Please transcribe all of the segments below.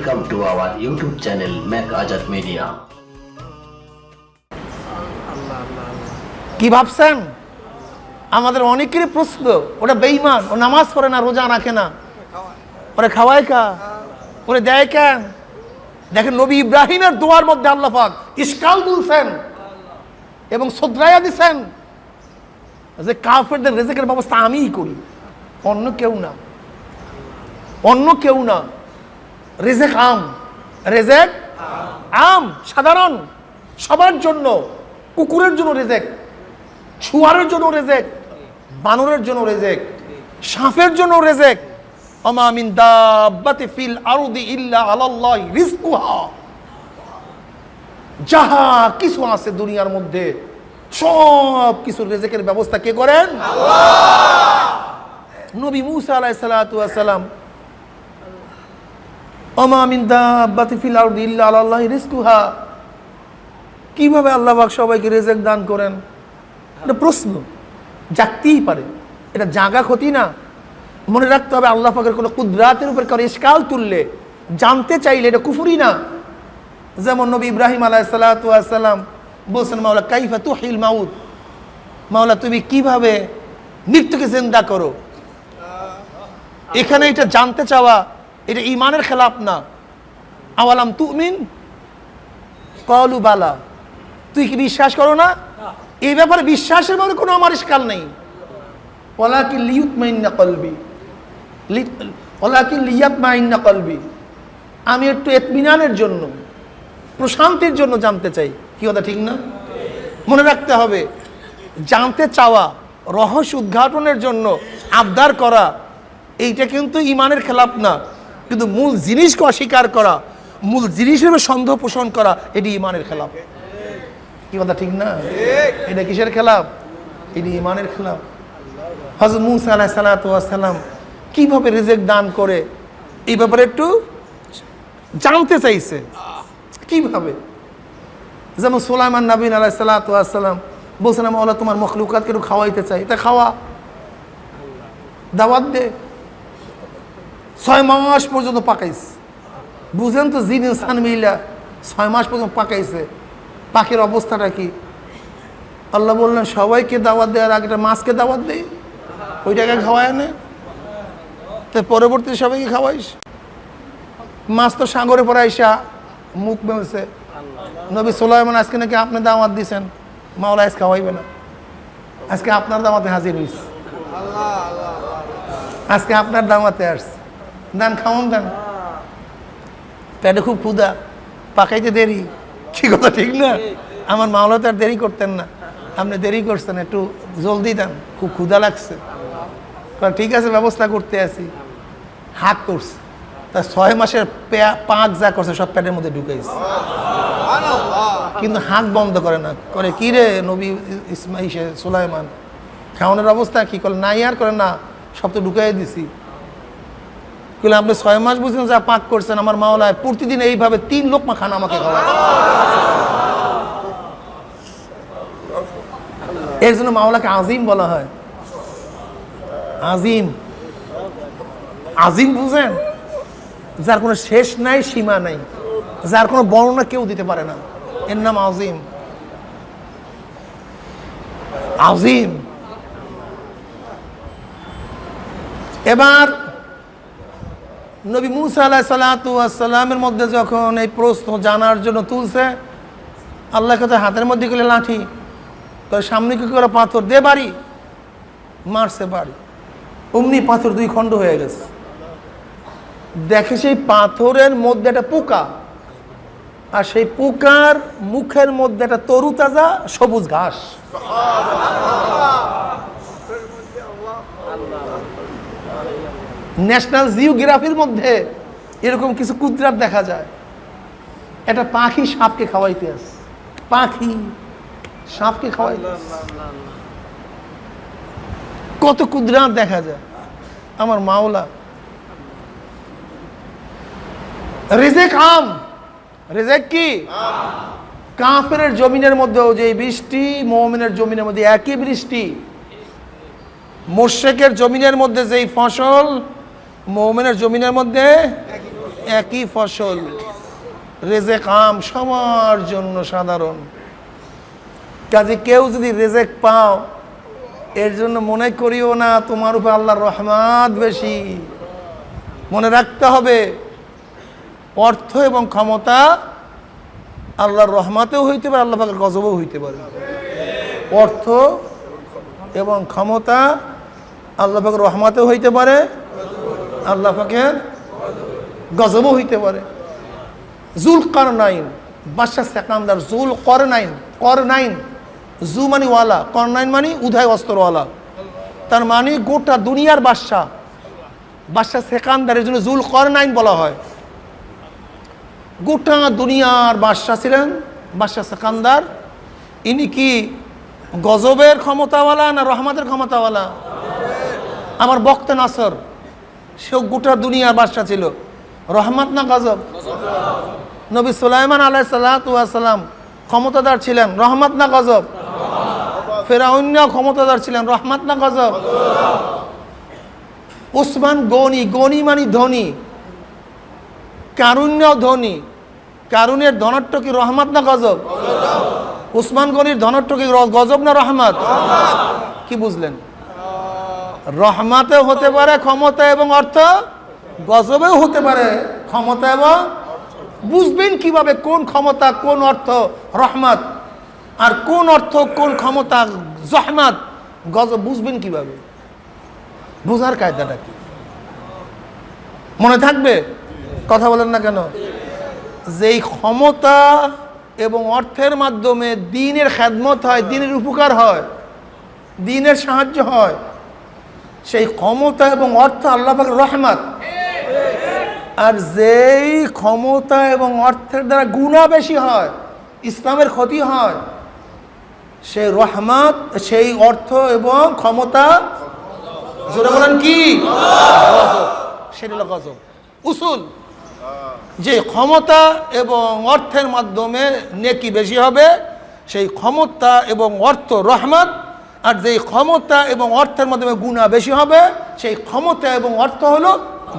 Welcome to our YouTube channel, Mac Azad Media. কি ভাবছেন? আমাদের অনেকেরই প্রশ্ন ওটা বেইমান ও নামাজ পড়ে না, রোজা রাখে না ওরা খাওয়ায় কা? ওরে দেয় কেন? দেখেন, নবী ইব্রাহিমের দোয়ার মধ্যে আল্লাহ পাক ইস্কাল তুলছেন এবং শ্রদ্ধায়া দিছেন যে কাফেরদের রেজেকের ব্যবস্থা আমিই করি। অন্য কেউ না। অন্য কেউ না। রেজেক আম। রেজেক আম, সাধারণ। সবার জন্য, কুকুরের জন্য রেজেক ছুয়ারের জন্য রেজেক, বানরের জন্য রেজেক, সাপের জন্য রেজেক। আমা মিন দাব্বাতি ফিল আরদি ইল্লা আলাল্লাহি রিজকুহা। যাহা কিছু আছে দুনিয়ার মধ্যে, সব কিছু রেজেকের ব্যবস্থা কে করেন? নবী মুসা সালাতু সালাম রিজকুহা। কীভাবে আল্লাহ সবাইকে রেজেক দান করেন? এটা প্রশ্ন। জাগতেই পারে। এটা জাগা ক্ষতি না। মনে রাখতে হবে আল্লাহ কোনো কুদরাতের উপর কারও ইস্কাল তুললে, জানতে চাইলে এটা কুফুরি না। যেমন নবী ইব্রাহিম আলাহ সাল্লাম বলছেন, মাওলা, কাইফা তু হিল মাউদ মাওলা, তুমি কীভাবে মৃত্যুকে জিন্দা করো? এখানে এটা জানতে চাওয়া এটা ইমানের খেলাপ না। আওয়ালাম তুমিন? কলু বালা। তুই কি বিশ্বাস করো না? এই ব্যাপারে বিশ্বাসের মধ্যে কোনো আমার ইস্কাল নেই। ওলা কি লিউত মাইন্না কলবি। ওলা কি লিয়াত মাইন্না কলবি। আমি একটু এতমিনানের জন্য প্রশান্তির জন্য জানতে চাই। কি কথা ঠিক না? মনে রাখতে হবে জানতে চাওয়া রহস্য উদ্ঘাটনের জন্য আবদার করা এইটা কিন্তু ইমানের খেলাপ না। কিন্তু মূল জিনিসকে অস্বীকার করা, মূল জিনিস হিসেবে সন্দেহ পোষণ করা, এটি ইমানের খেলাপ। কি কথা, ঠিক না? এটা কিসের খেলাপ? এটি ইমানের খেলাপ। হজরত মুসা আলাহ কীভাবে রিজেক্ট দান করে, এই ব্যাপারে একটু জানতে চাইছে। কীভাবে? যেমন সোলাইমান নবীন আলাহ সালাতাম বলছিলাম ওলা তোমার মখলুকাতকে একটু খাওয়াইতে চাই তা খাওয়া, দাওয়াত দে। ছয় মাস পর্যন্ত পাকাইছে। বুঝেন তো জিন ইনসান মিলা ছয় মাস পর্যন্ত পাকাইছে। পাখির অবস্থাটা কি? আল্লাহ বললেন, সবাইকে দাওয়াত দেওয়ার আগে মাছকে দাওয়াত দেই ওইটাকে খাওয়ায় না তো পরবর্তী সবাইকে খাওয়াইস। মাছ তো সাগরে পরে আইসা মুখ বেঁধেছে। নবী সোলাইমান আজকে নাকি আপনি দাওয়াত দিছেন? মাওলা আজ খাওয়াইবে না। আজকে আপনার দাওয়াতে হাজির হইস আজকে আপনার দাওয়াতে আসছে। দান খাওয়ান দেন। পেটে খুব ক্ষুদা পাকাইতে দেরি। কি কথা ঠিক না? আমার মাওলা তো আর দেরি করতেন না। আপনি দেরি করছেন একটু জলদি দেন। খুব ক্ষুদা লাগছে। ঠিক আছে ব্যবস্থা করতে আছি। হাক করছে। তা ছয় মাসের পাক যা করছে সব পেটের মধ্যে ঢুকাইছে। কিন্তু হাত বন্ধ করে না। করে কি রে নবী ইসমাই সুলাইমান? খাওয়ানোর অবস্থা কি? করে নাই আর করে না সব তো ঢুকাই দিছি। বলে আপনি ছয় মাস বুঝছেন যা পাক করছেন, আমার মাওলায় প্রতিদিন এইভাবে তিন লোক খানা আমাকে এর জন্য মাওলাকে আজিম বলা হয়। আজিম। আজিম বুঝেন? যার কোনো শেষ নাই, সীমা নাই। যার কোনো বর্ণনা কেউ দিতে পারে না। এর নাম আজিম। আজিম। এবার নবী মুসা আলাহ সালাতামের মধ্যে যখন এই প্রশ্ন জানার জন্য তুলছে, আল্লাহ কথা হাতের মধ্যে গেলে লাঠি, কয় সামনে কি করে পাথর? দে বাড়ি। মারছে বাড়ি। অমনি পাথর দুই খণ্ড হয়ে গেছে। দেখে সেই পাথরের মধ্যে একটা পোকা, আর সেই পোকার মুখের মধ্যে একটা তরু তাজা সবুজ ঘাস। ন্যাশনাল জিওগ্রাফির মধ্যে এরকম কিছু কুদরাত দেখা যায়। একটা পাখি সাপকে খাওয়াইতে আস। পাখি সাপকে খাওয়াইতে কত কুদরাত দেখা যায়। আমার মাওলা। রেজেক আম। রেজেক কি? কাফের জমিনের মধ্যেও যে বৃষ্টি মোমিনের জমিনের মধ্যে একই বৃষ্টি। মোর্শেকের জমিনের মধ্যে যেই ফসল মোমেনের জমিনের মধ্যে একই ফসল, রেজেক আম সবার জন্য সাধারণ। কাজে কেউ যদি রেজেক পাও, এর জন্য মনে করিও না তোমার উপর আল্লাহর রহমাত বেশি। মনে রাখতে হবে, অর্থ এবং ক্ষমতা আল্লাহর রহমাতেও হইতে পারে, আল্লাহ পাকের গজবও হইতে পারে। অর্থ এবং ক্ষমতা আল্লাহ পাকের রহমাতেও হইতে পারে আল্লাহ পাকের গজবও হইতে পারে। জুল কর নাইন বাদশাহ সেকান্দার জুল কর নাইন কর নাইন জু মানে ওয়ালা কর নাইন মানে উদয় অস্ত্রওয়ালা। তার মানে গোটা দুনিয়ার বাদশাহ বাদশাহ সেকান্দারের জন্য জুল কর নাইন বলা হয়। গোটা দুনিয়ার বাদশাহ ছিলেন বাদশাহ সেকান্দার। ইনি কি গজবের ক্ষমতাওয়ালা না রহমতের ক্ষমতাওয়ালা? আমার বক্তা নাসর সেও গোটা দুনিয়ার বাদশাহ ছিল। রহমত না গজব? নবী সুলাইমান আলাই সাল্লাম ক্ষমতাদার ছিলেন। রহমত না গজব? ফেরাউন্য ক্ষমতাদার ছিলেন। রহমত না গজব? উসমান গনি গনি মানি ধনী। কারুণ্য ধনী। কারুণের ধনট্ট কি রহমত না গজব? উসমান গনির ধনট্ট কি গজব না রহমত? কি বুঝলেন? রহমাতে হতে পারে, ক্ষমতা এবং অর্থ, গজবেও হতে পারে, ক্ষমতা এবং বুঝবেন কীভাবে কোন ক্ষমতা, কোন অর্থ রহমাত আর কোন অর্থ, কোন ক্ষমতা জহমাত, গজব বুঝবেন কীভাবে? বোঝার কায়দাটা কি? মনে থাকবে? কথা বলেন না কেন? যেই ক্ষমতা এবং অর্থের মাধ্যমে দিনের খেদমত হয়, দিনের উপকার হয়, দিনের সাহায্য হয় সেই ক্ষমতা এবং অর্থ আল্লাহ পাকের রহমত। আর যেই ক্ষমতা এবং অর্থের দ্বারা গুণা বেশি হয়, ইসলামের ক্ষতি হয়, সেই রহমত, সেই অর্থ এবং ক্ষমতা জোরে বলেন কি? উসুল। যে ক্ষমতা এবং অর্থের মাধ্যমে নেকি বেশি হবে, সেই ক্ষমতা এবং অর্থ রহমত আর যেই ক্ষমতা এবং অর্থের মাধ্যমে গুণা বেশি হবে সেই ক্ষমতা এবং অর্থ হলো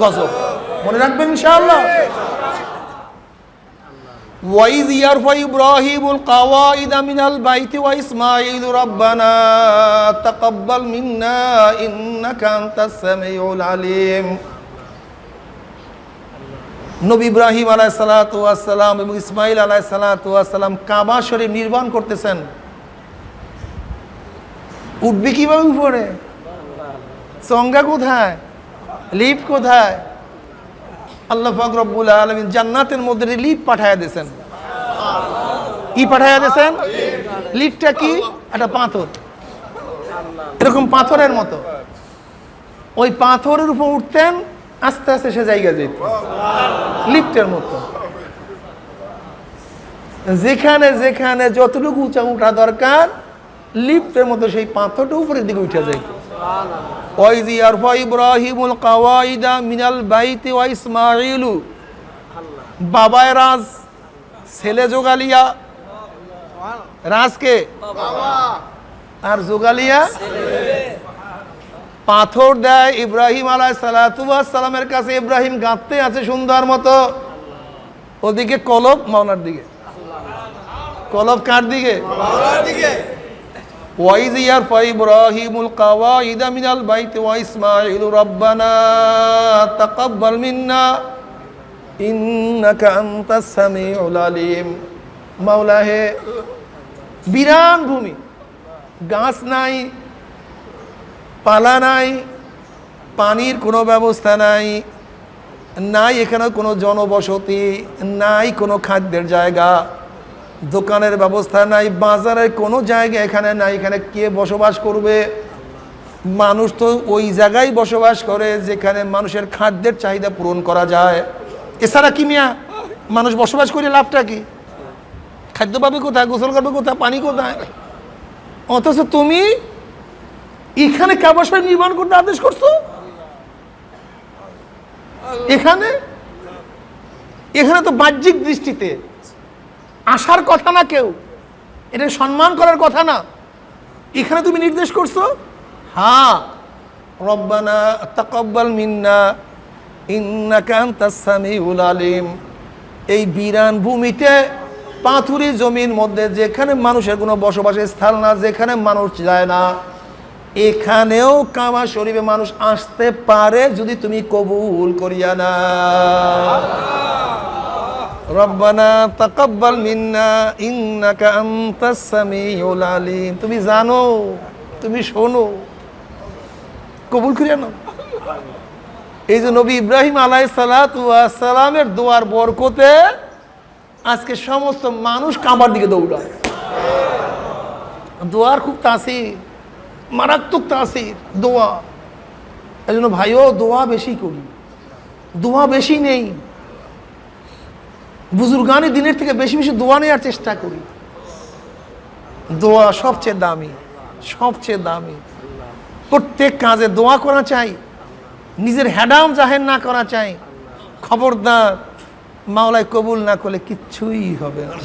গজব মনে রাখবেন ইনশাআল্লাহ وإذ يرفع إبراهيم القواعد من البيت وإسماعيل ربنا تقبل منا إنك أنت السميع العليم নবী ইব্রাহিম আলাহ সালাতাম এবং ইসমাইল আলাহ সালাতাম কাবা শরীফ নির্মাণ করতেছেন উঠবে কীভাবে উপরে? চঙ্গা কোথায়? লিফট কোথায়? আল্লাহ ফাকরবুল আলমিন জান্নাতের মধ্যে লিফট পাঠাইয়া দিয়েছেন। কি পাঠাইয়া দিয়েছেন? লিফটটা কি? একটা পাথর। এরকম পাথরের মতো। ওই পাথরের উপর উঠতেন, আস্তে আস্তে সে জায়গা যেত। লিফটের মতো। যেখানে যেখানে যতটুকু উঁচা উঠা দরকার লিফটের মতো সেই পাথরটা উপরের দিকে উঠে যায়। মিনাল বাবায় রাজ, ছেলে যোগালিয়া রাজকে? আর পাথর দেয় ইব্রাহিম আলাই সালামের কাছে। ইব্রাহিম গাঁততে আছে সুন্দর মতো। ওদিকে কলব মাওনার দিকে। কলব কার দিকে? ওয়াইজ ইয়ারফা ইব্রাহিমুল কাওয়াইদা মিনাল বাইতি ওয়া ইসমাঈল রাব্বানা তাকাব্বাল মিন্না ইন্নাকা আনতাস সামিউল মাওলা হে বিরান ভূমি, গাছ নাই, পালা নাই, পানির কোনো ব্যবস্থা নাই নাই এখানে কোনো জনবসতি, নাই কোনো খাদ্যের জায়গা। দোকানের ব্যবস্থা নাই বাজারের কোনো জায়গা এখানে নাই, এখানে কে বসবাস করবে? মানুষ তো ওই জায়গায় বসবাস করে যেখানে মানুষের খাদ্যের চাহিদা পূরণ করা যায়। এছাড়া কি মিয়া? মানুষ বসবাস করে লাভটা কি? খাদ্য পাবে কোথায়? গোসল করবে কোথায়? পানি কোথায়? অথচ তুমি এখানে কাবাসয় নির্মাণ করতে আদেশ করছ? এখানে? এখানে তো বাহ্যিক দৃষ্টিতে আসার কথা না কেউ। এটা সম্মান করার কথা না। এখানে তুমি নির্দেশ করছ? হ্যাঁ। রব্বানা তাকব্বাল মিন্না, ইন্নাকা আনতাস সামিউল আলিম। এই বিরান ভূমিতে, পাথুরি জমির মধ্যে যেখানে মানুষের কোনো বসবাসের স্থান না, যেখানে মানুষ যায় না, এখানেও কামা শরীফে মানুষ আসতে পারে যদি তুমি কবুল করিয়া না তুমি জানো, তুমি শোনো, কবুল করিয়া নাও। এই যে নবী ইব্রাহিম আলাই সালামের দোয়ার বরকতে আজকে সমস্ত মানুষ কামার দিকে দৌড়ায়। দোয়ার খুব তাসির, মারাত্মক তাসির, দোয়া। এই জন্য ভাইও দোয়া বেশি করি। দোয়া বেশি নেই। বুজুর্গানি দিনের থেকে বেশি বেশি দোয়া নেওয়ার চেষ্টা করি। দোয়া সবচেয়ে দামি সবচেয়ে দামি। প্রত্যেক কাজে দোয়া করা চাই, নিজের হ্যাডাম জাহের না করা চাই। খবরদার, মাওলায় কবুল না করলে কিচ্ছুই হবে না।